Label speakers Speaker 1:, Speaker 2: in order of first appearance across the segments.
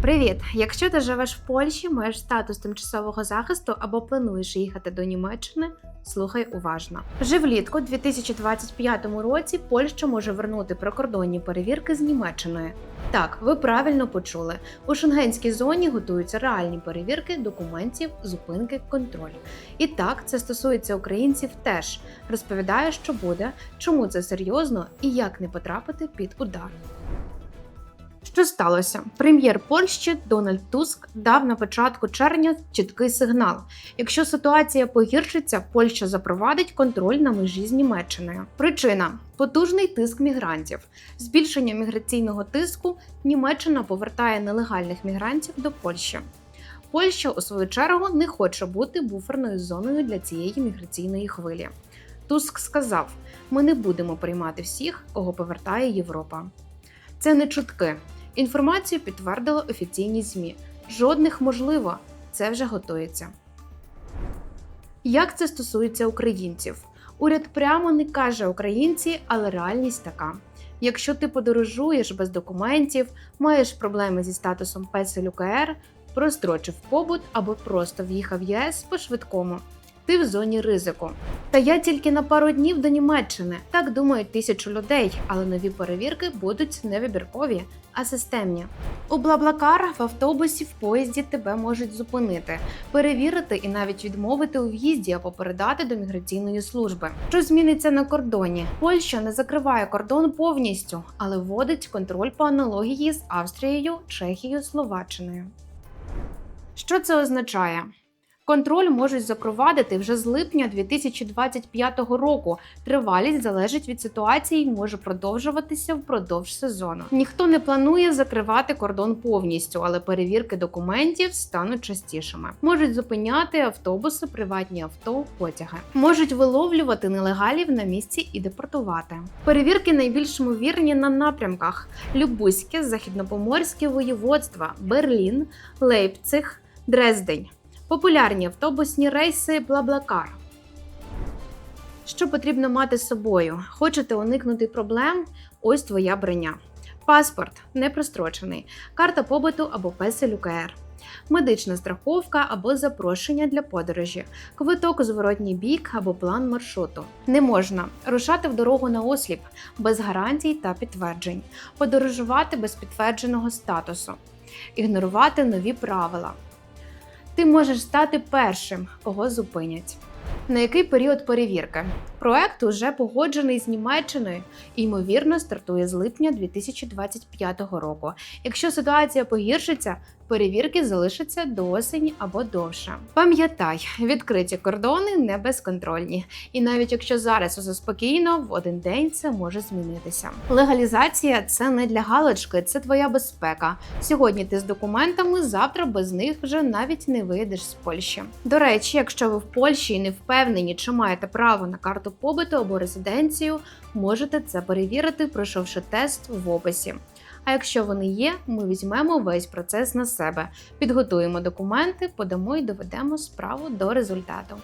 Speaker 1: Привіт! Якщо ти живеш в Польщі, маєш статус тимчасового захисту або плануєш їхати до Німеччини, слухай уважно. Вже влітку 2025 році Польща може вернути прикордонні перевірки з Німеччиною. Так, ви правильно почули. У шенгенській зоні готуються реальні перевірки документів, зупинки, контроль. І так, це стосується українців теж. Розповідає, що буде, чому це серйозно і як не потрапити під удар. Що сталося? Прем'єр Польщі Дональд Туск дав на початку червня чіткий сигнал: якщо ситуація погіршиться, Польща запровадить контроль на межі з Німеччиною. Причина потужний тиск мігрантів. Збільшення міграційного тиску Німеччина повертає нелегальних мігрантів до Польщі. Польща, у свою чергу, не хоче бути буферною зоною для цієї міграційної хвилі. Туск сказав: ми не будемо приймати всіх, кого повертає Європа. Це не чутки. Інформацію підтвердили офіційні ЗМІ. Жодних можливо, це вже готується. Як це стосується українців? Уряд прямо не каже українці, але реальність така. Якщо ти подорожуєш без документів, маєш проблеми зі статусом песель УКР, прострочив побут або просто в'їхав ЄС по швидкому. Ти в зоні ризику. Та я тільки на пару днів до Німеччини. Так думають тисячу людей, але нові перевірки будуть не вибіркові, а системні. У Блаблакар в автобусі в поїзді тебе можуть зупинити, перевірити і навіть відмовити у в'їзді або передати до міграційної служби. Що зміниться на кордоні? Польща не закриває кордон повністю, але вводить контроль по аналогії з Австрією, Чехією, Словаччиною. Що це означає? Контроль можуть запровадити вже з липня 2025 року. Тривалість залежить від ситуації і може продовжуватися впродовж сезону. Ніхто не планує закривати кордон повністю, але перевірки документів стануть частішими. Можуть зупиняти автобуси, приватні авто, потяги. Можуть виловлювати нелегалів на місці і депортувати. Перевірки найбільш ймовірні на напрямках: Любузьке, Західнопоморське воєводства, Берлін, Лейпциг, Дрездень. Популярні автобусні рейси Блаблакар. Що потрібно мати з собою? Хочете уникнути проблем? Ось твоя броня. Паспорт не прострочений, карта побуту або песель УКР, медична страховка або запрошення для подорожі, квиток у зворотній бік або план маршруту. Не можна рушати в дорогу на осліп без гарантій та підтверджень, подорожувати без підтвердженого статусу, ігнорувати нові правила ти можеш стати першим, кого зупинять. На який період перевірки? Проект уже погоджений з Німеччиною і ймовірно стартує з липня 2025 року. Якщо ситуація погіршиться, перевірки залишаться до осені або довше. Пам'ятай, відкриті кордони не безконтрольні, і навіть якщо зараз усе спокійно, в один день це може змінитися. Легалізація це не для галочки, це твоя безпека. Сьогодні ти з документами, завтра без них вже навіть не вийдеш з Польщі. До речі, якщо ви в Польщі і не впевнені, чи маєте право на карту побуту або резиденцію, можете це перевірити, пройшовши тест в описі. А якщо вони є, ми візьмемо весь процес на себе, підготуємо документи, подамо і доведемо справу до результату.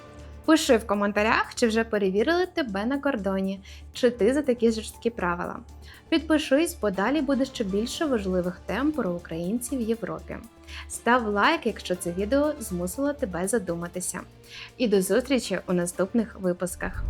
Speaker 1: Пиши в коментарях, чи вже перевірили тебе на кордоні, чи ти за такі жорсткі правила. Підпишись, бо далі буде ще більше важливих тем про українців в Європі. Став лайк, якщо це відео змусило тебе задуматися. І до зустрічі у наступних випусках.